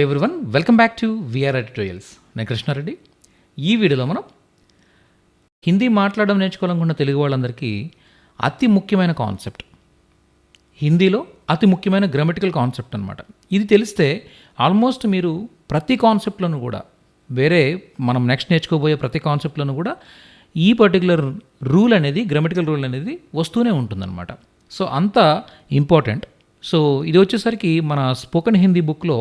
Everyone welcome back to VR editorials నేను కృష్ణారెడ్డి. ఈ వీడియోలో మనం హిందీ మాట్లాడడం నేర్చుకోవాలనుకున్న తెలుగు వాళ్ళందరికీ అతి ముఖ్యమైన కాన్సెప్ట్ హిందీలో అతి ముఖ్యమైన గ్రామటికల్ కాన్సెప్ట్ అనమాట ఇది తెలిస్తే ఆల్మోస్ట్ మీరు ప్రతి కాన్సెప్ట్లను కూడా వేరే మనం నెక్స్ట్ నేర్చుకోబోయే ప్రతి కాన్సెప్ట్లను కూడా ఈ పర్టికులర్ రూల్ అనేది గ్రామటికల్ రూల్ అనేది వస్తూనే ఉంటుందన్నమాట. సో అంత ఇంపార్టెంట్ సో ఇది వచ్చేసరికి మన స్పోకెన్ హిందీ బుక్లో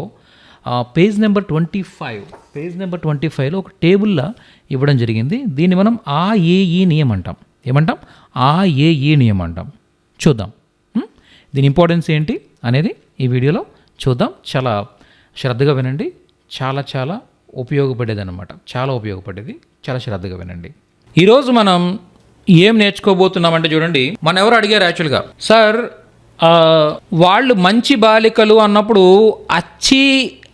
page number twenty five page number twenty ఫైవ్లో ఒక టేబుల్లా ఇవ్వడం జరిగింది. దీన్ని మనం ఆఏఈ నియమం అంటాం. ఏమంటాం? ఆఏఈ నియమం అంటాం. చూద్దాం. దీని ఇంపార్టెన్స్ ఏంటి అనేది ఈ వీడియోలో చూద్దాం. చాలా శ్రద్ధగా వినండి. చాలా చాలా ఉపయోగపడేది అనమాట చాలా ఉపయోగపడేది. చాలా శ్రద్ధగా వినండి. ఈరోజు మనం ఏం నేర్చుకోబోతున్నామంటే చూడండి. మనం ఎవరు అడిగారు యాక్చువల్గా? సార్ వాళ్ళు మంచి బాలికలు అన్నప్పుడు అచ్చి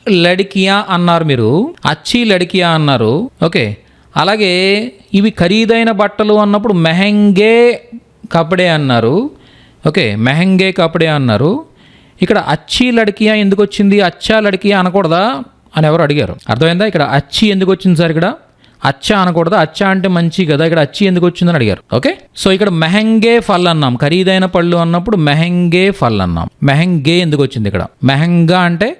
లడికియా అన్నారు మీరు? అచ్చి లడికియా అన్నారు. ఓకే. అలాగే ఇవి ఖరీదైన బట్టలు అన్నప్పుడు మెహంగే కపడే అన్నారు. ఓకే మెహంగే కపడే అన్నారు. ఇక్కడ అచ్చి లడికియా ఎందుకు వచ్చింది అచ్చా లడికియా అనకూడదా అని ఎవరు అడిగారు? అర్థమైందా? ఇక్కడ అచ్చి ఎందుకు వచ్చింది సార్ ఇక్కడ? అచ్చా అనకూడదా? అచ్చా అంటే మంచి కదా ఇక్కడ అచ్చి ఎందుకు వచ్చిందని అడిగారు. ఓకే. సో ఇక్కడ మెహంగే ఫల్ అన్నాం. ఖరీదైన పళ్ళు అన్నప్పుడు మెహంగే ఫల్ అన్నాం. మెహంగే ఎందుకు వచ్చింది ఇక్కడ? మెహంగా అంటే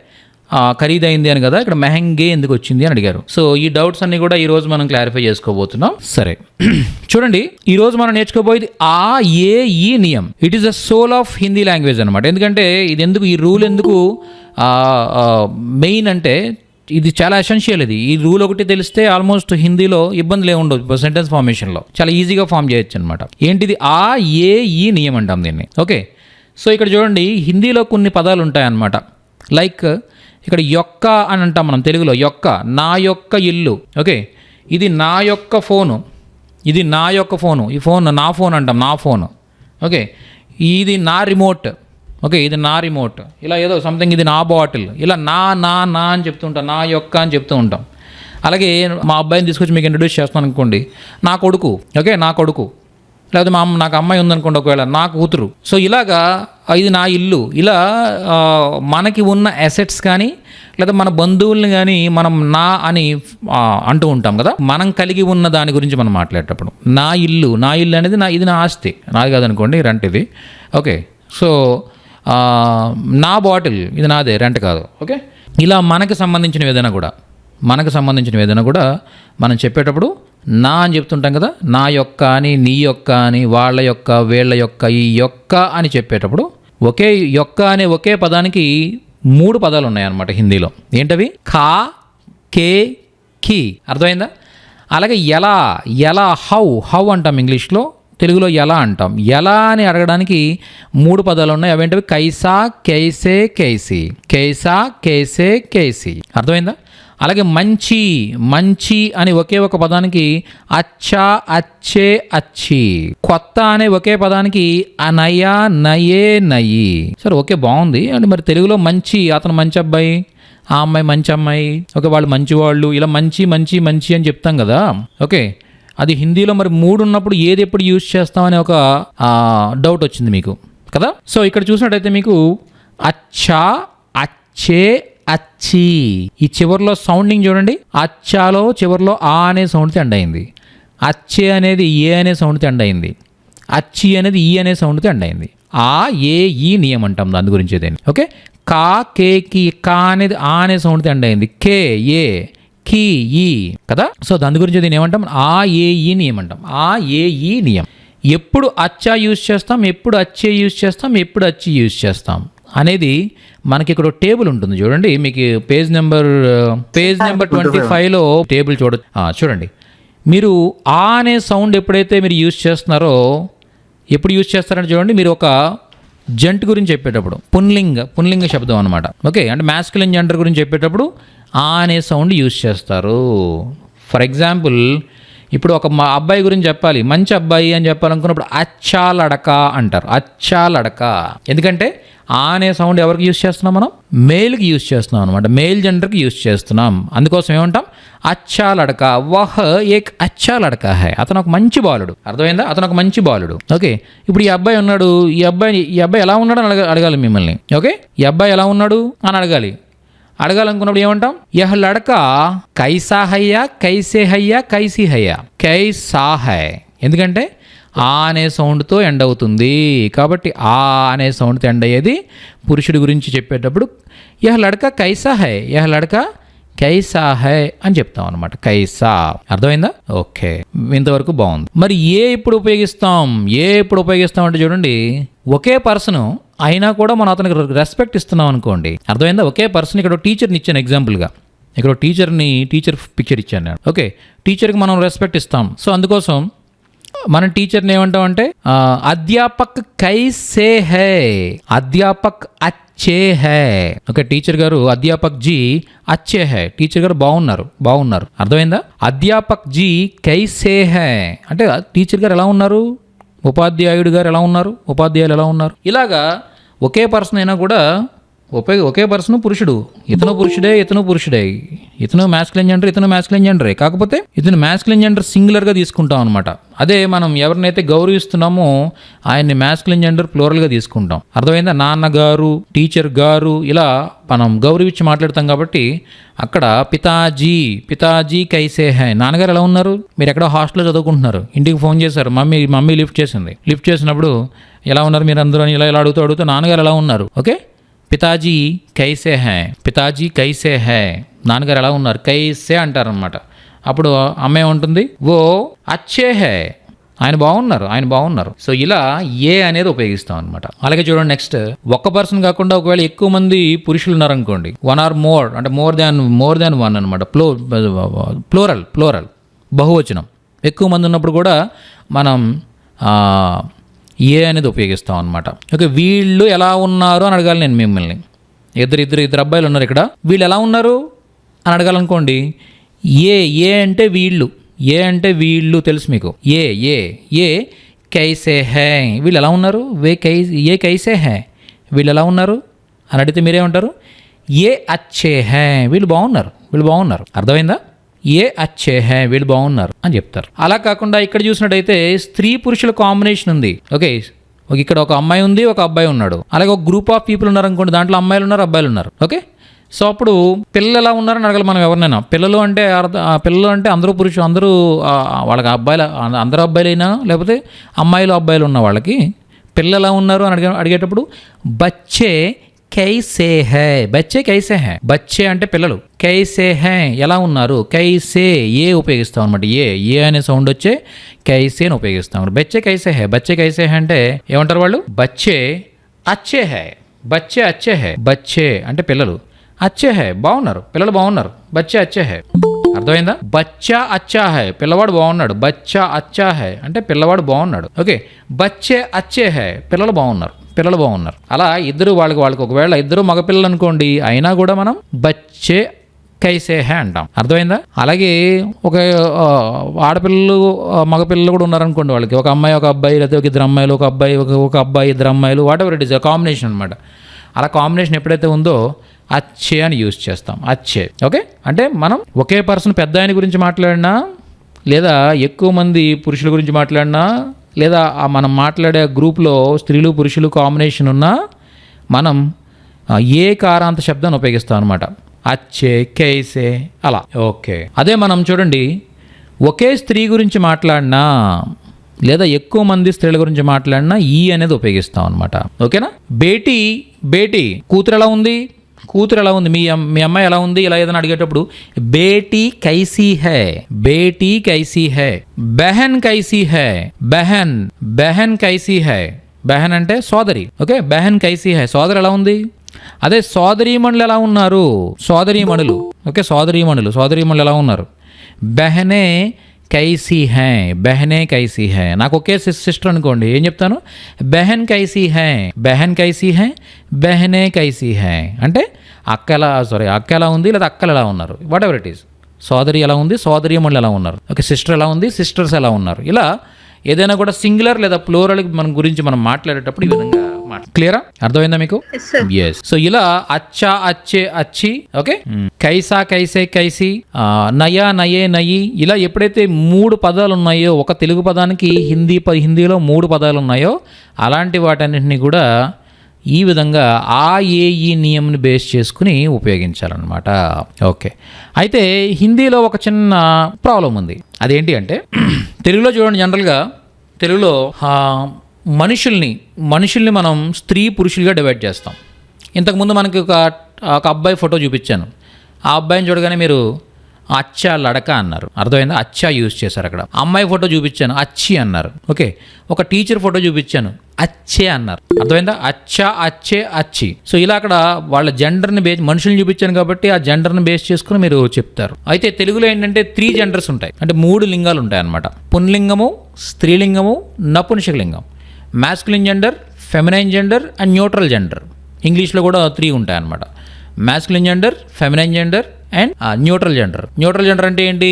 ఖరీదైంది అని కదా ఇక్కడ మెహంగే ఎందుకు వచ్చింది అని అడిగారు. సో ఈ డౌట్స్ అన్ని కూడా ఈ రోజు మనం క్లారిఫై చేసుకోబోతున్నాం. సరే. చూడండి ఈ రోజు మనం నేర్చుకోబోయేది ఆ ఏ ఈ నియం. It is the soul of Hindi language అనమాట ఎందుకంటే ఇది ఎందుకు ఈ రూల్ ఎందుకు మెయిన్ అంటే ఇది చాలా ఎసెన్షియల్ ఇది. ఈ రూల్ ఒకటి తెలిస్తే ఆల్మోస్ట్ హిందీలో ఇబ్బందులు ఏమి ఉండవు. సెంటెన్స్ ఫార్మేషన్లో చాలా ఈజీగా ఫామ్ చేయొచ్చు అనమాట ఏంటిది? ఆ ఏ ఈ నియం అంటాం దీన్ని. ఓకే సో ఇక్కడ చూడండి హిందీలో కొన్ని పదాలు ఉంటాయన్నమాట. లైక్ ఇక్కడ యొక్క అని అంటాం మనం తెలుగులో యొక్క నా యొక్క ఇల్లు. ఓకే? ఇది నా యొక్క ఫోను. ఇది నా యొక్క ఫోను. ఈ ఫోన్ నా ఫోన్ అంటాం నా ఫోన్. ఓకే? ఇది నా రిమోట్. ఓకే? ఇది నా రిమోట్. ఇలా ఏదో సంథింగ్ ఇది నా బాటిల్. ఇలా నా నా నా అని చెప్తూ ఉంటాం నా యొక్క అని చెప్తూ ఉంటాం. అలాగే మా అబ్బాయిని తీసుకొచ్చి మీకు ఇంట్రడ్యూస్ చేస్తాను అనుకోండి. నా కొడుకు. ఓకే? నా కొడుకు. లేకపోతే మా అమ్మ నాకు అమ్మాయి ఉందనుకోండి ఒకవేళ నా కూతురు. సో ఇలాగా ఇది నా ఇల్లు. ఇలా మనకి ఉన్న అసెట్స్ కానీ లేదా మన బంధువుల్ని కానీ మనం నా అని అంటూ ఉంటాం కదా. మనం కలిగి ఉన్న దాని గురించి మనం మాట్లాడేటప్పుడు నా ఇల్లు నా ఇల్లు అనేది నా ఇది నా ఆస్తి. నాది కాదనుకోండి రెంట్ ఇది. ఓకే. సో నా బాటిల్ ఇది నాదే రెంట్ కాదు. ఓకే. ఇలా మనకి సంబంధించిన ఏదైనా కూడా మనకు సంబంధించిన ఏదైనా కూడా మనం చెప్పేటప్పుడు నా అని చెప్తుంటాం కదా నా యొక్క అని నీ యొక్క అని వాళ్ళ యొక్క వీళ్ళ యొక్క ఈ యొక్క అని చెప్పేటప్పుడు ఒకే యొక్క అనే ఒకే పదానికి మూడు పదాలు ఉన్నాయన్నమాట హిందీలో. ఏంటవి? ఖా కే కి. అర్థమైందా? అలాగే ఎలా ఎలా హౌ హౌ అంటాం ఇంగ్లీష్లో తెలుగులో ఎలా అంటాం. ఎలా అని అడగడానికి మూడు పదాలు ఉన్నాయి. అవేంటివి? కైసా కైసే కైసి. కైసా కేసే కేసి. అర్థమైందా? అలాగే మంచి మంచి అని ఒకే ఒక పదానికి అచ్చా అచ్చే అచ్చి. కొత్త అనే ఒకే పదానికి అనయ నయే నయి. సరే ఓకే బాగుంది. అంటే మరి తెలుగులో మంచి అతను మంచి అబ్బాయి ఆ అమ్మాయి మంచి అమ్మాయి ఓకే వాళ్ళు మంచి వాళ్ళు ఇలా మంచి మంచి మంచి అని చెప్తాం కదా. ఓకే అది హిందీలో మరి మూడు ఉన్నప్పుడు ఏది ఎప్పుడు యూజ్ చేస్తామనే ఒక డౌట్ వచ్చింది మీకు కదా? సో ఇక్కడ చూసినట్టయితే మీకు అచ్చా అచ్చే అచ్చి. ఈ చివరిలో సౌండింగ్ చూడండి. అచ్చాలో చివరిలో ఆ అనే సౌండ్ తెండ్ అయింది. అచ్చే అనేది ఏ అనే సౌండ్ తెండ్ అయింది. అచ్చి అనేది ఈ అనే సౌండ్ తెండ్ అయింది. ఆ ఏ ఈ నియం అంటాం దాని గురించి దేని ఓకే? కా కే కి కా అనేది ఆ అనే సౌండ్ తెండ్ అయింది. కే ఏ కి ఈ. కదా? సో దాని గురించి దీని ఏమంటాం? ఆ ఏ ఈ నియం అంటాం. ఆ ఏ ఈ నియం ఎప్పుడు అచ్చా యూజ్ చేస్తాం? ఎప్పుడు అచ్చే యూజ్ చేస్తాం? ఎప్పుడు అచ్చి యూజ్ చేస్తాం? అనేది మనకి ఇక్కడ టేబుల్ ఉంటుంది. చూడండి మీకు page number page number twenty ఫైవ్లో టేబుల్ చూడ చూడండి. మీరు ఆ అనే సౌండ్ ఎప్పుడైతే మీరు యూజ్ చేస్తున్నారో ఎప్పుడు యూజ్ చేస్తారంటే చూడండి మీరు ఒక జంట్ గురించి చెప్పేటప్పుడు పున్లింగ పున్లింగ శబ్దం అనమాట ఓకే అంటే మ్యాస్కులిన్ జెండర్ గురించి చెప్పేటప్పుడు ఆ అనే సౌండ్ యూజ్ చేస్తారు. ఫర్ ఎగ్జాంపుల్ ఇప్పుడు ఒక మా అబ్బాయి గురించి చెప్పాలి. మంచి అబ్బాయి అని చెప్పాలనుకున్నప్పుడు అచ్చాలడక అంటారు. అచ్చాలడక. ఎందుకంటే ఆ అనే సౌండ్ ఎవరికి యూస్ చేస్తున్నాం మనం? మేల్కి యూస్ చేస్తున్నాం అనమాట మేల్ జెండర్కి యూజ్ చేస్తున్నాం. అందుకోసం ఏమంటాం? అచ్చా లడక వహ్ ఏక్ అచ్చా లడక హై. అతను ఒక మంచి బాలుడు. అర్థమైందా? అతను ఒక మంచి బాలుడు. ఓకే. ఇప్పుడు ఈ అబ్బాయి ఉన్నాడు. ఈ అబ్బాయి ఈ అబ్బాయి ఎలా ఉన్నాడు అని అడగాలి మిమ్మల్ని. ఓకే? ఈ అబ్బాయి ఎలా ఉన్నాడు అని అడగాలి. అడగాలనుకున్నప్పుడు ఏమంటాం? యహ లడక కైసా హయ్యా కైసే హయ్యా కైసీ హయ్యా కైసా హై ఎందుకంటే ఆ అనే సౌండ్తో ఎండ్ అవుతుంది. కాబట్టి ఆ అనే సౌండ్తో ఎండ్ అయ్యేది పురుషుడి గురించి చెప్పేటప్పుడు యహ లడక కైసా హై యహ లడక కైసా హై అని చెప్తాం అనమాట కైసా. అర్థమైందా? ఓకే. ఇంతవరకు బాగుంది. మరి ఏ ఇప్పుడు ఉపయోగిస్తాం? ఏ ఇప్పుడు ఉపయోగిస్తాం అంటే చూడండి ఒకే పర్సన్ అయినా కూడా మనం అతనికి రెస్పెక్ట్ ఇస్తున్నాం అనుకోండి. అర్థమైందా? ఒకే పర్సన్ ఇక్కడ టీచర్ని ఇచ్చాను ఎగ్జాంపుల్గా ఇక్కడ టీచర్ని టీచర్ పిక్చర్ ఇచ్చాను నేను. ఓకే. టీచర్కి మనం రెస్పెక్ట్ ఇస్తాం. సో అందుకోసం మనం టీచర్ని ఏమంటామంటే అధ్యాపక్ కైసే హే. అధ్యాపక్ అచ్చే హే. ఓకే టీచర్ గారు అధ్యాపక్ జీ అచ్చే హై. టీచర్ గారు బాగున్నారు బాగున్నారు అర్థమైందా? అధ్యాపక్ జీ కైసే హే. అంటే టీచర్ గారు ఎలా ఉన్నారు? ఉపాధ్యాయుడు గారు ఎలా ఉన్నారు? ఉపాధ్యాయులు ఎలా ఉన్నారు? ఇలాగా ఒకే పర్సన్ అయినా కూడా ఒకే ఒకే పర్సన్ పురుషుడు. ఇతను పురుషుడే ఇతను పురుషుడే. ఇతను మ్యాస్కులైన్ జెండర్ ఇతను మ్యాస్కులైన్ జెండరే కాకపోతే ఇతను మ్యాస్కులైన్ జెండర్ సింగులర్గా తీసుకుంటాం అనమాట అదే మనం ఎవరినైతే గౌరవిస్తున్నామో ఆయన్ని మ్యాస్కులైన్ జెండర్ ప్లోరల్గా తీసుకుంటాం. అర్థమైందా? నాన్నగారు టీచర్ గారు ఇలా మనం గౌరవించి మాట్లాడతాం కాబట్టి అక్కడ పితాజీ పితాజీ కైసే హై. నాన్నగారు ఎలా ఉన్నారు? మీరు ఎక్కడో హాస్టల్లో చదువుకుంటున్నారు. ఇంటికి ఫోన్ చేశారు. మమ్మీ మమ్మీ లిఫ్ట్ చేసింది. లిఫ్ట్ చేసినప్పుడు ఎలా ఉన్నారు మీరు అందరూ అని ఇలా ఇలా అడుగుతూ అడుగుతూ నాన్నగారు ఎలా ఉన్నారు? ఓకే? పితాజీ కైసే హై పితాజీ కైసే హై. నాన్నగారు ఎలా ఉన్నారు? కైసే అంటారనమాట అప్పుడు అమ్మే ఉంటుంది ఓ అచ్చే హే. ఆయన బాగున్నారు ఆయన బాగున్నారు. సో ఇలా ఏ అనేది ఉపయోగిస్తాం అనమాట అలాగే చూడండి నెక్స్ట్. ఒక్క పర్సన్ కాకుండా ఒకవేళ ఎక్కువ మంది పురుషులు ఉన్నారనుకోండి వన్ ఆర్ మోర్ అంటే more than more than one అనమాట ప్లో ప్లోరల్ ప్లోరల్ బహువచనం. ఎక్కువ మంది ఉన్నప్పుడు కూడా మనం ఏ అనేది ఉపయోగిస్తాం అనమాట ఓకే వీళ్ళు ఎలా ఉన్నారు అని అడగాలి నేను మిమ్మల్ని. ఇద్దరు ఇద్దరు ఇద్దరు అబ్బాయిలు ఉన్నారు ఇక్కడ. వీళ్ళు ఎలా ఉన్నారు అని అడగాలనుకోండి. ఏ ఏ అంటే వీళ్ళు. ఏ అంటే వీళ్ళు తెలుసు మీకు. ఏ ఏ ఏ కైసే హే. వీళ్ళు ఎలా ఉన్నారు? వే కై ఏ కైసే హే. వీళ్ళు ఎలా ఉన్నారు? అని అడిగితే మీరేమంటారు? ఏ అచ్చే హే. వీళ్ళు బాగున్నారు. వీళ్ళు బాగున్నారు. అర్థమైందా? ఏ అచ్చే హే వీళ్ళు బాగున్నారు అని చెప్తారు. అలా కాకుండా ఇక్కడ చూసినట్టయితే స్త్రీ పురుషుల కాంబినేషన్ ఉంది. ఓకే ఒక ఇక్కడ ఒక అమ్మాయి ఉంది ఒక అబ్బాయి ఉన్నాడు. అలాగే ఒక గ్రూప్ ఆఫ్ పీపుల్ ఉన్నారు అనుకోండి దాంట్లో అమ్మాయిలు ఉన్నారు అబ్బాయిలు ఉన్నారు. ఓకే సో అప్పుడు పిల్లలు ఎలా ఉన్నారని అడగాలి మనం ఎవరినైనా. పిల్లలు అంటే అర్థ- పిల్లలు అంటే అందరూ పురుషులు అందరూ వాళ్ళకి అబ్బాయిలు అందరూ అబ్బాయిలైనా లేకపోతే అమ్మాయిలు అబ్బాయిలు ఉన్న వాళ్ళకి పిల్లలు ఎలా ఉన్నారు అని అడిగే అడిగేటప్పుడు బచ్చే కైసే హై? బచ్చే కైసే హై? బచ్చే అంటే పిల్లలు. కైసే హై? ఎలా ఉన్నారు? కైసే ఏ ఉపయోగిస్తాం అనమాట ఏ ఏ అనే సౌండ్ వచ్చే కైసే అని ఉపయోగిస్తాం బచ్చే కైసే హై? బచ్చే కైసే హై అంటే ఏమంటారు వాళ్ళు? బచ్చే అచ్చే హై. బచ్చే అచ్చే హై. బచ్చే అంటే పిల్లలు. అచ్చే హై బాగున్నారు. పిల్లలు బాగున్నారు. బచ్చే అచ్చే హై. అర్థమైందా? బచ్చా అచ్చా హై. పిల్లవాడు బాగున్నాడు. బచ్చా అచ్చా హై. అంటే పిల్లవాడు బాగున్నాడు. ఓకే. బచ్చే అచ్చే హై. పిల్లలు బాగున్నారు. పిల్లలు బాగున్నారు. అలా ఇద్దరు వాళ్ళకి వాళ్ళకి ఒకవేళ ఇద్దరు మగపిల్లలు అనుకోండి అయినా కూడా మనం బచ్చే కైసేహే అంటాం. అర్థమైందా? అలాగే ఒక ఆడపిల్లలు మగపిల్లలు కూడా ఉన్నారనుకోండి వాళ్ళకి. ఒక అమ్మాయి ఒక అబ్బాయి లేకపోతే ఒక ఇద్దరు అమ్మాయిలు ఒక అబ్బాయి ఒక ఒక అబ్బాయి ఇద్దరు అమ్మాయిలు whatever it is combination అనమాట అలా కాంబినేషన్ ఎప్పుడైతే ఉందో అచ్చే అని యూజ్ చేస్తాం. అచ్చే. ఓకే అంటే మనం ఒకే పర్సన్ పెద్ద ఆయన గురించి మాట్లాడినా లేదా ఎక్కువ మంది పురుషుల గురించి మాట్లాడినా లేదా ఆ మనం మాట్లాడే గ్రూప్లో స్త్రీలు పురుషులు కాంబినేషన్ ఉన్నా మనం ఏ కారాంత శబ్దాన్ని ఉపయోగిస్తాం అనమాట అచ్చే కేసే అలా. ఓకే. అదే మనం చూడండి ఒకే స్త్రీ గురించి మాట్లాడినా లేదా ఎక్కువ మంది స్త్రీల గురించి మాట్లాడినా ఈ అనేది ఉపయోగిస్తాం అనమాట ఓకేనా? బేటీ బేటీ కూతురు ఎలా ఉంది? కూతురు ఎలా ఉంది? మీ మీ అమ్మాయి ఎలా ఉంది? ఇలా ఏదైనా అడిగేటప్పుడు బేటీ కైసీ హై బేటీ కైసీ హై బెహన్ కైసీ హై బెహన్ బెహన్ కైసీ హై. బెహన్ అంటే సోదరి ఓకే? బెహన్ కైసీ హై. సోదరి ఎలా ఉంది? అదే సోదరీమణులు ఎలా ఉన్నారు? సోదరీమణులు ఓకే? సోదరీమణులు సోదరీమణులు ఎలా ఉన్నారు? బెహనే కైసీ హై బెహనే కైసీ హై. నాకు ఒకే సిస్- సిస్టర్ అనుకోండి ఏం చెప్తాను? బెహన్ కైసీ హై బెహన్ కైసీ హై బెహనే కైసీ హై. అంటే అక్క ఎలా సారీ అక్క ఎలా ఉంది లేదా అక్కలు ఎలా ఉన్నారు. వాట్ ఎవర్ ఇట్ ఈస్ సోదరి ఎలా ఉంది? సోదరియముళ్ళు ఎలా ఉన్నారు? ఓకే సిస్టర్ ఎలా ఉంది? సిస్టర్స్ ఎలా ఉన్నారు? ఇలా ఏదైనా కూడా సింగులర్ లేదా ప్లూరల్ మన గురించి మనం మాట్లాడేటప్పుడు ఈ విధంగా క్లియరా? అర్థమైందా మీకు? ఎస్ సో ఇలా అచ్చా అచ్చే అచ్చి ఓకే? కైసా కైసే కైసి ఆ, నయా నయే నయి ఇలా ఎప్పుడైతే మూడు పదాలు ఉన్నాయో ఒక తెలుగు పదానికి హిందీ ప హిందీలో మూడు పదాలు ఉన్నాయో అలాంటి వాటన్నిటిని కూడా ఈ విధంగా ఆ ఏ ఈ నియమని బేస్ చేసుకుని ఉపయోగించాలన్నమాట. ఓకే. అయితే హిందీలో ఒక చిన్న ప్రాబ్లం ఉంది. అదేంటి అంటే తెలుగులో చూడండి జనరల్గా తెలుగులో ఆ, మనుషుల్ని మనుషుల్ని మనం స్త్రీ పురుషులుగా డివైడ్ చేస్తాం. ఇంతకుముందు మనకి ఒక ఒక అబ్బాయి ఫోటో చూపించాను. ఆ అబ్బాయిని చూడగానే మీరు అచ్చా లడక అన్నారు. అర్థమైంది? అచ్చా యూజ్ చేశారు అక్కడ. అమ్మాయి ఫోటో చూపించాను అచ్చి అన్నారు. ఓకే. ఒక టీచర్ ఫోటో చూపించాను అచ్చే అన్నారు. అర్థమైందా? అచ్చా అచ్చే అచ్చి. సో ఇలా అక్కడ వాళ్ళ జెండర్ని బేస్ మనుషుల్ని చూపించాను కాబట్టి ఆ జెండర్ని బేస్ చేసుకుని మీరు చెప్తారు. అయితే తెలుగులో ఏంటంటే త్రీ జెండర్స్ ఉంటాయి. అంటే మూడు లింగాలు ఉంటాయి అన్నమాట పుంలింగము స్త్రీలింగము నపుంసకలింగం. Masculine gender feminine gender and neutral gender ఇంగ్లీష్లో కూడా త్రీ ఉంటాయి అన్నమాట masculine gender feminine gender and neutral gender neutral gender అంటే ఏంటి?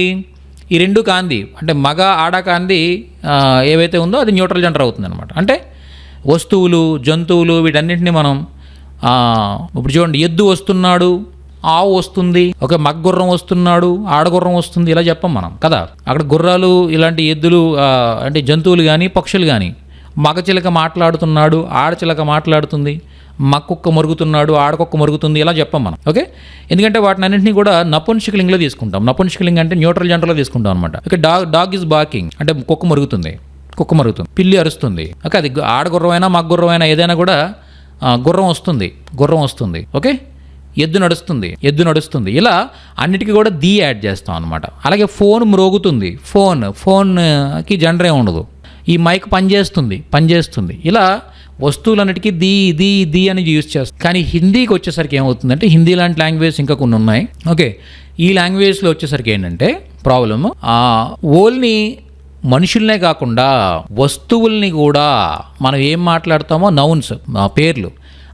ఈ రెండు కాంది అంటే మగ ఆడ కాంది ఏవైతే ఉందో అది న్యూట్రల్ జెండర్ అవుతుంది అనమాట అంటే వస్తువులు జంతువులు వీటన్నింటినీ మనం ఇప్పుడు చూడండి ఎద్దు వస్తున్నాడు ఆవు వస్తుంది ఒక మగ్గుర్రం వస్తున్నాడు ఆడగుర్రం వస్తుంది ఇలా చెప్పం మనం కదా? అక్కడ గుర్రాలు ఇలాంటి ఎద్దులు అంటే జంతువులు కానీ పక్షులు కానీ మగచిలక మాట్లాడుతున్నాడు ఆడచిలక మాట్లాడుతుంది మక్కుక్క మరుగుతున్నాడు ఆడకొక్క మరుగుతుంది ఇలా చెప్పాం మనం ఓకే? ఎందుకంటే వాటిని అన్నింటినీ కూడా నపుంసకలింగ్లో తీసుకుంటాం. నపుంసకలింగ్ అంటే న్యూట్రల్ జెండర్లో తీసుకుంటాం అనమాట okay dog dog is barking. అంటే కుక్క మరుగుతుంది కుక్క మరుగుతుంది పిల్లి అరుస్తుంది ఓకే? అది ఆడగుర్రమైనా మగ గుర్రమైనా ఏదైనా కూడా గుర్రం వస్తుంది గుర్రం వస్తుంది ఓకే? ఎద్దు నడుస్తుంది ఎద్దు నడుస్తుంది. ఇలా అన్నిటికీ కూడా ది యాడ్ చేస్తాం అనమాట అలాగే ఫోన్ మ్రోగుతుంది ఫోన్ ఫోన్కి జెండర్ ఏమి ఉండదు. ఈ మైక్ పనిచేస్తుంది పనిచేస్తుంది. ఇలా వస్తువులన్నిటికీ ది ది ది అని యూజ్ చేస్తారు కానీ హిందీకి వచ్చేసరికి ఏమవుతుందంటే హిందీ లాంటి లాంగ్వేజ్ ఇంకా కొన్ని ఉన్నాయి. ఓకే ఈ లాంగ్వేజ్లో వచ్చేసరికి ఏంటంటే ప్రాబ్లమ్ ఓల్ని మనుషుల్నే కాకుండా వస్తువుల్ని కూడా మనం ఏం మాట్లాడతామో నౌన్స్ పేర్లు.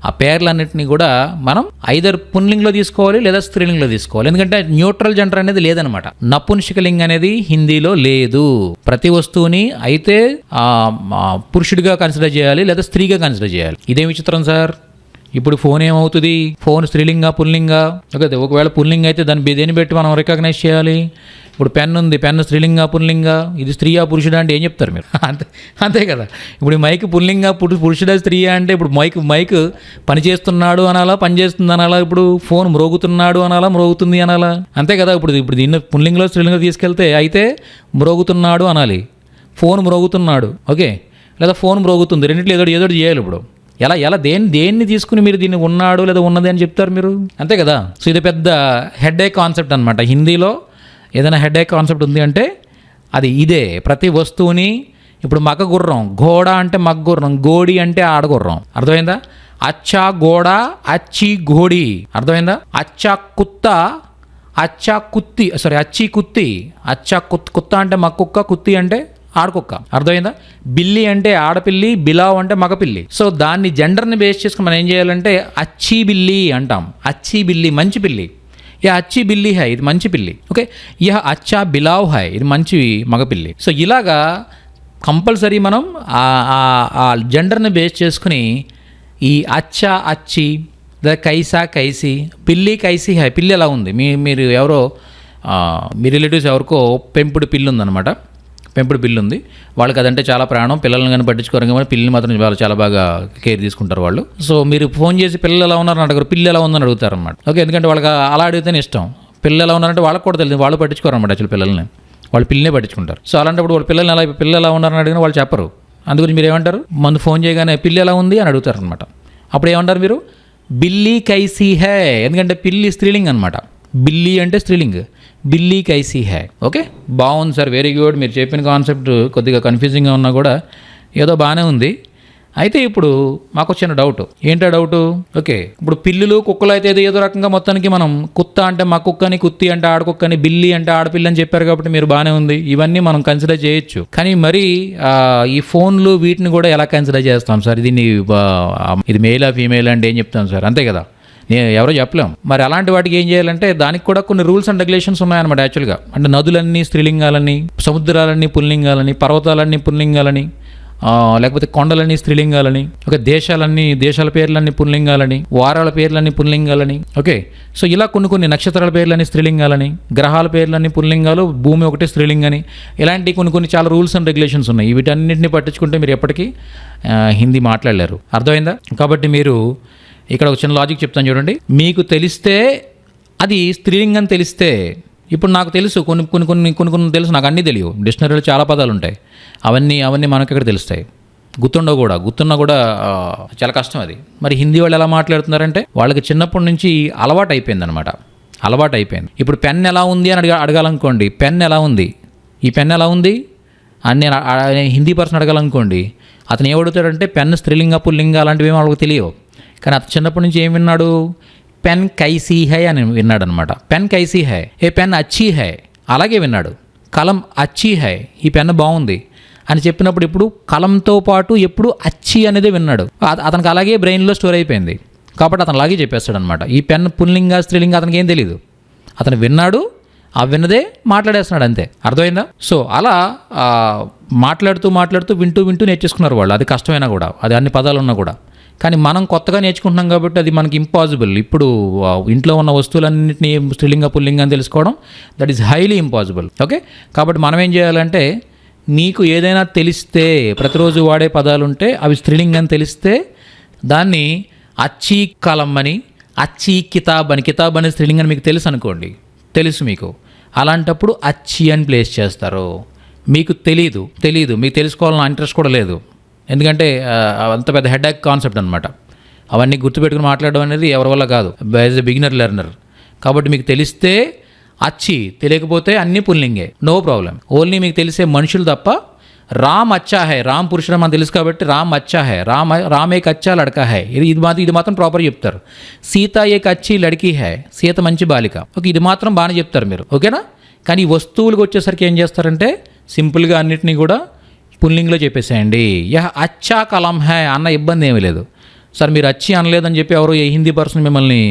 ఆ పేర్లన్నింటినీ కూడా మనం ఐదర్ పున్లింగ్లో తీసుకోవాలి లేదా స్త్రీలింగ్లో తీసుకోవాలి. ఎందుకంటే న్యూట్రల్ జెండర్ అనేది లేదనమాట నపుంసకలింగ్ అనేది హిందీలో లేదు. ప్రతి వస్తువుని అయితే పురుషుడిగా కన్సిడర్ చేయాలి లేదా స్త్రీగా కన్సిడర్ చేయాలి. ఇదేం విచిత్రం సార్? ఇప్పుడు ఫోన్ ఏమవుతుంది? ఫోన్ స్త్రీలింగా పుల్లింగా ఓకే ఒకవేళ పుల్లింగ్ అయితే దాన్ని దేని పెట్టి మనం రికగ్నైజ్ చేయాలి? ఇప్పుడు పెన్ ఉంది పెన్ స్త్రీలింగ పుల్లింగ ఇది స్త్రీయా పురుషుడా అంటే ఏం చెప్తారు మీరు? అంతే అంతే కదా. ఇప్పుడు ఈ మైక్ పుల్లింగ పురుషుడా స్త్రీయా అంటే ఇప్పుడు మైక్ మైక్ పనిచేస్తున్నాడు అనాలా పని చేస్తుంది అనాలా ఇప్పుడు ఫోన్ మ్రోగుతున్నాడు అనాలా మ్రోగుతుంది అనాలా? అంతే కదా ఇప్పుడు ఇప్పుడు దీన్ని పుల్లింగలో స్త్రీలింగ తీసుకెళ్తే అయితే మ్రోగుతున్నాడు అనాలి. ఫోన్ మ్రోగుతున్నాడు ఓకే? లేదా ఫోన్ మ్రోగుతుంది రెండింటిలో ఏదో ఏదో చేయాలి ఇప్పుడు. ఎలా ఎలా దేన్ని దేన్ని తీసుకుని మీరు దీన్ని ఉన్నాడు లేదా ఉన్నది అని చెప్తారు మీరు? అంతే కదా. సో ఇది పెద్ద హెడ్ కాన్సెప్ట్ అనమాట హిందీలో ఏదైనా హెడ్ ఏక్ కాన్సెప్ట్ ఉంది అంటే అది ఇదే. ప్రతి వస్తువుని ఇప్పుడు మగ గుర్రం ఘోడ అంటే మగ గుర్రం గోడి అంటే ఆడగుర్రం అర్థమైందా? అచ్చా గోడ అచ్చి ఘోడి అర్థమైందా? అచ్చా కుత్త అచ్చా కుత్తి సారీ అచ్చి కుత్తి. అచ్చా కుత్ కుత్త అంటే మగ కుక్క కుత్తి అంటే ఆడకుక్క అర్థమైందా? బిల్లి అంటే ఆడపిల్లి బిలావ్ అంటే మగపిల్లి సో దాన్ని జెండర్ని బేస్ చేసుకుని మనం ఏం చేయాలంటే అచ్చి బిల్లి అంటాం. అచ్చి బిల్లి మంచి పిల్లి. యా అచ్చి బిల్లి హై ఇది మంచి పిల్లి. ఓకే యహ అచ్చా బిలావ్ హై ఇది మంచి మగపిల్లి సో ఇలాగా కంపల్సరీ మనం ఆ- జెండర్ని బేస్ చేసుకుని ఈ అచ్చా అచ్చి లేదా కైసా కైసి పిల్లి కైసి హై పిల్లి ఎలా ఉంది? మీ మీరు ఎవరో మీ రిలేటివ్స్ ఎవరికో పెంపుడు పిల్లి ఉందన్నమాట. పెంపుడు పిల్లి ఉంది వాళ్ళకి అదంటే చాలా ప్రాణం. పిల్లల్ని కానీ పట్టించుకోరు కానీ పిల్లిని మాత్రం వాళ్ళు చాలా బాగా కేర్ తీసుకుంటారు వాళ్ళు. సో మీరు ఫోన్ చేసి పిల్లలు ఎలా ఉన్నారని అడగరు. పిల్లి ఎలా ఉందని అడుగుతారు అనమాట ఓకే ఎందుకంటే వాళ్ళకి అలా అడిగితేనే ఇష్టం. పిల్లలు ఎలా ఉన్నారంటే వాళ్ళకి కూడా తెలియదు. వాళ్ళు పట్టించుకోరు అనమాట యాక్చువల్ పిల్లల్ని. వాళ్ళు పిల్లినే పట్టించుకుంటారు. సో అలాంటప్పుడు వాళ్ళ పిల్లల్ని ఎలా పిల్లలు ఎలా ఉన్నారని అడిగినా వాళ్ళు చెప్పరు. అందుకని మీరు ఏమంటారు? మందు ఫోన్ చేయగానే పిల్లి ఎలా ఉంది? అని అడుగుతారు అనమాట అప్పుడు ఏమంటారు మీరు? బిల్లీ కైసీ హే. ఎందుకంటే పిల్లి స్త్రీలింగ్ అనమాట బిల్లీ అంటే స్త్రీలింగ్. బిల్లీ కైసీ హే. ఓకే? బాగుంది సార్ వెరీ గుడ్ మీరు చెప్పిన కాన్సెప్ట్ కొద్దిగా కన్ఫ్యూజింగ్గా ఉన్నా కూడా ఏదో బాగానే ఉంది. అయితే ఇప్పుడు మాకు వచ్చిన డౌట్ ఏంటా డౌట్ ఓకే ఇప్పుడు పిల్లులు కుక్కలు అయితే ఏదో రకంగా మొత్తానికి మనం కుత్త అంటే మా కుక్కని కుత్తి అంటే ఆడకుక్కని బిల్లి అంటే ఆడపిల్ల అని చెప్పారు కాబట్టి మీరు బాగానే ఉంది. ఇవన్నీ మనం కన్సిడర్ చేయొచ్చు. కానీ మరి ఈ ఫోన్లు వీటిని కూడా ఎలా కన్సిడర్ చేస్తాం సార్? దీన్ని ఆ, ఇది మేలా ఫీమేల్ అంటే ఏం చెప్తాం సార్? అంతే కదా? ఎవరో చెప్పలేం. మరి అలాంటి వాటికి ఏం చేయాలంటే దానికి కూడా కొన్ని రూల్స్ అండ్ రెగ్యులేషన్స్ ఉన్నాయన్నమాట యాక్చువల్గా. అంటే నదులన్నీ స్త్రీలింగాలని సముద్రాలన్నీ పుల్లింగాలని పర్వతాలన్నీ పుల్లింగాలని లేకపోతే కొండలని స్త్రీలింగాలని ఓకే దేశాలన్నీ దేశాల పేర్లన్నీ పుల్లింగాలని వారాల పేర్లన్నీ పుల్లింగాలని ఓకే. సో ఇలా కొన్ని కొన్ని నక్షత్రాల పేర్లన్నీ స్త్రీలింగాలని గ్రహాల పేర్లన్నీ పుల్లింగాలు భూమి ఒకటే స్త్రీలింగని ఇలాంటి కొన్ని కొన్ని చాలా రూల్స్ అండ్ రెగ్యులేషన్స్ ఉన్నాయి. వీటన్నిటిని పట్టించుకుంటే మీరు ఎప్పటికీ హిందీ మాట్లాడలేరు. అర్థమైందా? కాబట్టి మీరు ఇక్కడ ఒక చిన్న లాజిక్ చెప్తాను చూడండి. మీకు తెలిస్తే అది స్త్రీలింగం తెలిస్తే ఇప్పుడు నాకు తెలుసు కొన్ని కొన్ని కొన్ని కొన్ని కొన్ని తెలుసు నాకు అన్నీ తెలియవు. డిక్షనరీలో చాలా పదాలు ఉంటాయి. అవన్నీ అవన్నీ మనకి ఇక్కడ తెలుస్తాయి? గుర్తుండవు కూడా. గుర్తున్నా కూడా చాలా కష్టం అది. మరి హిందీ వాళ్ళు ఎలా మాట్లాడుతున్నారంటే వాళ్ళకి చిన్నప్పటి నుంచి అలవాటు అయిపోయింది అనమాట అలవాటు అయిపోయింది. ఇప్పుడు పెన్ ఎలా ఉంది అని అడగా అడగాలనుకోండి. పెన్ ఎలా ఉంది? ఈ పెన్ ఎలా ఉంది? అని నేను హిందీ పర్సన్ అడగాలనుకోండి. అతను ఏమడుగుతాడంటే పెన్ స్త్రీలింగ పుల్లింగ అలాంటివి ఏమో వాళ్ళకి తెలియవు. కానీ అతను చిన్నప్పటి నుంచి ఏం విన్నాడు? పెన్ కైసీ హై అని విన్నాడు అనమాట పెన్ కైసీ హై. ఏ పెన్ అచ్చీ హై. అలాగే విన్నాడు. కలం అచ్చీ హై. ఈ పెన్ బాగుంది అని చెప్పినప్పుడు ఇప్పుడు కలంతో పాటు ఎప్పుడు అచ్చి అనేది విన్నాడు. అతనికి అలాగే బ్రెయిన్లో స్టోర్ అయిపోయింది. కాబట్టి అతను అలాగే చెప్పేస్తాడు అనమాట ఈ పెన్ పుల్లింగ స్త్రీలింగ అతనికి ఏం తెలియదు అతను విన్నాడు ఆ విన్నదే మాట్లాడేస్తున్నాడు అంతే. అర్థమైందా? సో అలా మాట్లాడుతూ మాట్లాడుతూ వింటూ వింటూ నేర్చేసుకున్నారు వాళ్ళు. అది కష్టమైనా కూడా. అది అన్ని పదాలు ఉన్నా కూడా. కానీ మనం కొత్తగా నేర్చుకుంటున్నాం కాబట్టి అది మనకి ఇంపాసిబుల్ ఇప్పుడు ఇంట్లో ఉన్న వస్తువులన్నింటినీ స్త్రీలింగ పుల్లింగ అని తెలుసుకోవడం that is highly impossible okay కాబట్టి మనం ఏం చేయాలంటే నీకు ఏదైనా తెలిస్తే ప్రతిరోజు వాడే పదాలు ఉంటే అవి స్త్రీలింగం అని తెలిస్తే దాన్ని అచ్చీ కలం అని అచ్చీ కితాబ్ అని కితాబ్ అనే స్త్రీలింగం అని మీకు తెలుసు అనుకోండి. తెలుసు మీకు. అలాంటప్పుడు అచ్చి అని ప్లేస్ చేస్తారు. మీకు తెలీదు తెలీదు. మీకు తెలుసుకోవాలన్న ఇంట్రెస్ట్ కూడా లేదు. ఎందుకంటే అంత పెద్ద హెడ్ కాన్సెప్ట్ అనమాట అవన్నీ గుర్తుపెట్టుకుని మాట్లాడడం అనేది ఎవరి వల్ల కాదు. యాజ్ ఎ బిగినర్ లెర్నర్ కాబట్టి మీకు తెలిస్తే అచ్చి తెలియకపోతే అన్ని పుల్లింగే. నో ప్రాబ్లం ఓన్లీ మీకు తెలిసే మనుషులు తప్ప రామ్ అచ్చా హై. రామ్ పురుషుడు మనకు తెలుసు కాబట్టి రామ్ అచ్చా హై. రామ్ రామ్ కచ్చా అచ్చా లడకా హై. ఇది ఇది మాత్రం ఇది మాత్రం ప్రాపర్ చెప్తారు. సీత ఏ కచ్చి లడికి హై. సీత మంచి బాలిక. ఓకే ఇది మాత్రం బాగానే చెప్తారు మీరు. ఓకేనా? కానీ ఈ వస్తువులకు వచ్చేసరికి ఏం చేస్తారంటే సింపుల్గా అన్నిటినీ కూడా పుల్లింగ్లో చెప్పేసేయండి. యహ అచ్చా కలం హై అన్న ఇబ్బంది ఏమీ లేదు. సార్ మీరు అచ్చి అనలేదని చెప్పి ఎవరు ఏ హిందీ పర్సన్ మిమ్మల్ని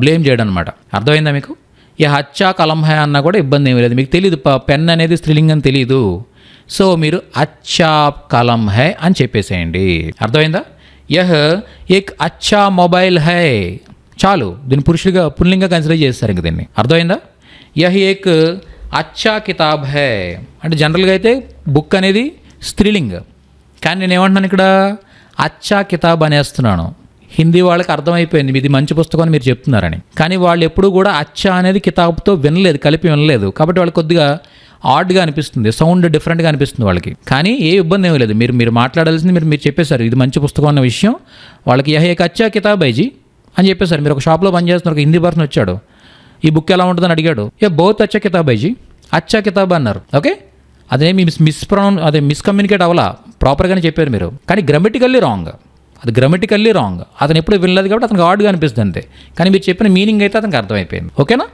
బ్లేమ్ చేయడం అనమాట అర్థమైందా మీకు? యహ అచ్చా కలం హై అన్న కూడా ఇబ్బంది ఏమీ లేదు. మీకు తెలియదు పెన్ అనేది స్త్రీలింగం తెలియదు సో మీరు అచ్చా కలం హై అని చెప్పేసేయండి. అర్థమైందా? యహ్ ఏక్ అచ్చా మొబైల్ హై. చాలు దీన్ని పురుషుడిగా పుల్లింగా కన్సిడర్ చేస్తారు ఇంక దీన్ని. అర్థమైందా? యహ్ ఏక్ అచ్చా కితాబ్ హై. అంటే జనరల్గా అయితే బుక్ అనేది స్త్రీలింగ్. కానీ నేను ఏమంటున్నాను ఇక్కడ? అచ్చా కితాబ్ అనేస్తున్నాను. హిందీ వాళ్ళకి అర్థమైపోయింది. ఇది మంచి పుస్తకం అని మీరు చెప్తున్నారని. కానీ వాళ్ళు ఎప్పుడూ కూడా అచ్చా అనేది కితాబ్తో వినలేదు కలిపి వినలేదు. కాబట్టి వాళ్ళు కొద్దిగా ఆడ్గా అనిపిస్తుంది సౌండ్ డిఫరెంట్గా అనిపిస్తుంది వాళ్ళకి. కానీ ఏ ఇబ్బంది ఏమీ లేదు. మీరు మీరు మాట్లాడాల్సింది మీరు మీరు చెప్పేశారు. ఇది మంచి పుస్తకం అన్న విషయం. వాళ్ళకి యహ ఏక అచ్చా కితాబ్ అని చెప్పేశారు. మీరు ఒక షాప్లో పనిచేస్తున్నారు ఒక హిందీ పర్సన్ వచ్చాడు. ఈ బుక్ ఎలా ఉంటుందని అడిగాడు. ఏ బౌత్ అచ్చా కితాబ్ ఐజీ అచ్చా కితాబ్ అన్నారు. ఓకే? అదేమి మిస్ మిస్ప్రౌన్ అదే మిస్కమ్యూనికేట్ అవ్వాలా? ప్రాపర్గానే చెప్పారు మీరు. కానీ గ్రామటికల్లీ రాంగ్ అది గ్రామటికల్లీ రాంగ్ అతను ఎప్పుడు వినలేదు కాబట్టి అతనికి ఆడ్గా అనిపిస్తుంది అంతే. కానీ మీరు చెప్పిన మీనింగ్ అయితే అతనికి అర్థమైపోయింది. ఓకేనా?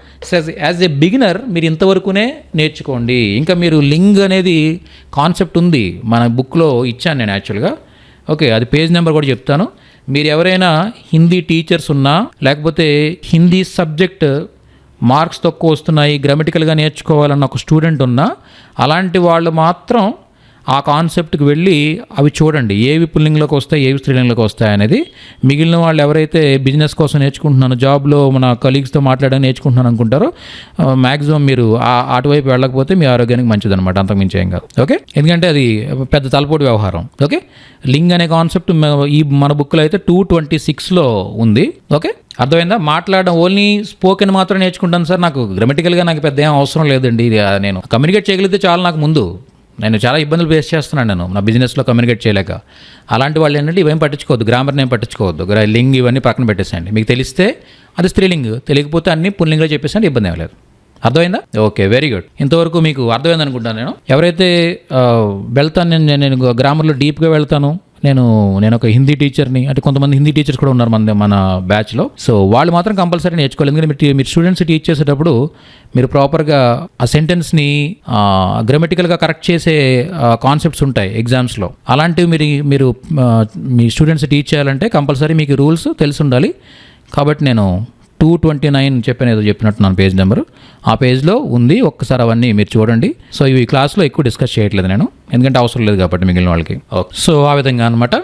యాజ్ ఏ బిగినర్ మీరు ఇంతవరకునే నేర్చుకోండి. ఇంకా మీరు లింగ్ అనేది కాన్సెప్ట్ ఉంది. మన బుక్లో ఇచ్చాను నేను యాక్చువల్గా ఓకే అది పేజ్ నెంబర్ కూడా చెప్తాను. మీరు ఎవరైనా హిందీ టీచర్స్ ఉన్నా లేకపోతే హిందీ సబ్జెక్ట్ మార్క్స్ తక్కువ వస్తున్నాయి గ్రామటికల్గా నేర్చుకోవాలన్న ఒక స్టూడెంట్ ఉన్నా అలాంటి వాళ్ళు మాత్రం ఆ కాన్సెప్ట్కి వెళ్ళి అవి చూడండి ఏవి పుల్లింగ్లోకి వస్తాయి ఏవి స్త్రీలింగ్లోకి వస్తాయి అనేది. మిగిలిన వాళ్ళు ఎవరైతే బిజినెస్ కోసం నేర్చుకుంటున్నాను జాబ్లో మన కలీగ్స్తో మాట్లాడడం నేర్చుకుంటున్నాను అనుకుంటారో మ్యాక్సిమం మీరు ఆ- అటువైపు వెళ్ళకపోతే మీ ఆరోగ్యానికి మంచిదనమాట అంతకు ఏం కాదు. ఓకే? ఎందుకంటే అది పెద్ద తలపోటు వ్యవహారం. ఓకే? లింగ్ అనే కాన్సెప్ట్ ఈ మన బుక్లో అయితే టూ ట్వంటీ సిక్స్లో ఉంది. ఓకే? అర్థమైందా? మాట్లాడడం ఓన్లీ స్పోకెన్ మాత్రం నేర్చుకుంటాను సార్. నాకు గ్రామటికల్గా నాకు పెద్ద ఏం అవసరం లేదండి. ఇది, నేను కమ్యూనికేట్ చేయగలిగితే చాలు నాకు ముందు. నేను చాలా ఇబ్బందులు ఫేస్ చేస్తున్నాను నేను. నా బిజినెస్లో కమ్యూనికేట్ చేయలేక. అలాంటి వాళ్ళు ఏంటంటే ఇవేం పట్టించుకోవద్దు. గ్రామర్ని ఏం పట్టించుకోవద్దు. లింగ్ ఇవన్నీ పక్కన పెట్టేసేయండి. మీకు తెలిస్తే అది స్త్రీలింగ్. తెలియకపోతే అన్ని పుల్లింగ్లో చెప్పేసండి ఇబ్బంది ఏం లేదు. అర్థమైందా? ఓకే వెరీ గుడ్ ఇంతవరకు మీకు అర్థమైంది అనుకుంటాను నేను. ఎవరైతే వెళ్తాను నేను నేను- నేను గ్రామర్లో డీప్గా వెళ్తాను నేను నేను ఒక హిందీ టీచర్ని అంటే కొంతమంది హిందీ టీచర్స్ కూడా ఉన్నారు మన మన బ్యాచ్లో. సో వాళ్ళు మాత్రం కంపల్సరీ నేర్చుకోవాలి. ఎందుకంటే మీరు మీరు స్టూడెంట్స్ టీచ్ చేసేటప్పుడు మీరు ప్రాపర్గా ఆ సెంటెన్స్ని గ్రామటికల్గా కరెక్ట్ చేసే కాన్సెప్ట్స్ ఉంటాయి ఎగ్జామ్స్లో. అలాంటివి మీరు మీరు మీ స్టూడెంట్స్ టీచ్ చేయాలంటే కంపల్సరీ మీకు రూల్స్ తెలిసి ఉండాలి. కాబట్టి నేను టూ ట్వంటీ నైన్ చెప్పాను ఏదో చెప్పినట్టున్నాను పేజ్ నెంబర్. ఆ పేజ్లో ఉంది ఒక్కసారి అవన్నీ మీరు చూడండి. సో ఇవి క్లాస్లో ఎక్కువ డిస్కస్ చేయట్లేదు నేను. ఎందుకంటే అవసరం లేదు కాబట్టి మిగిలిన వాళ్ళకి. సో ఆ విధంగా అనమాట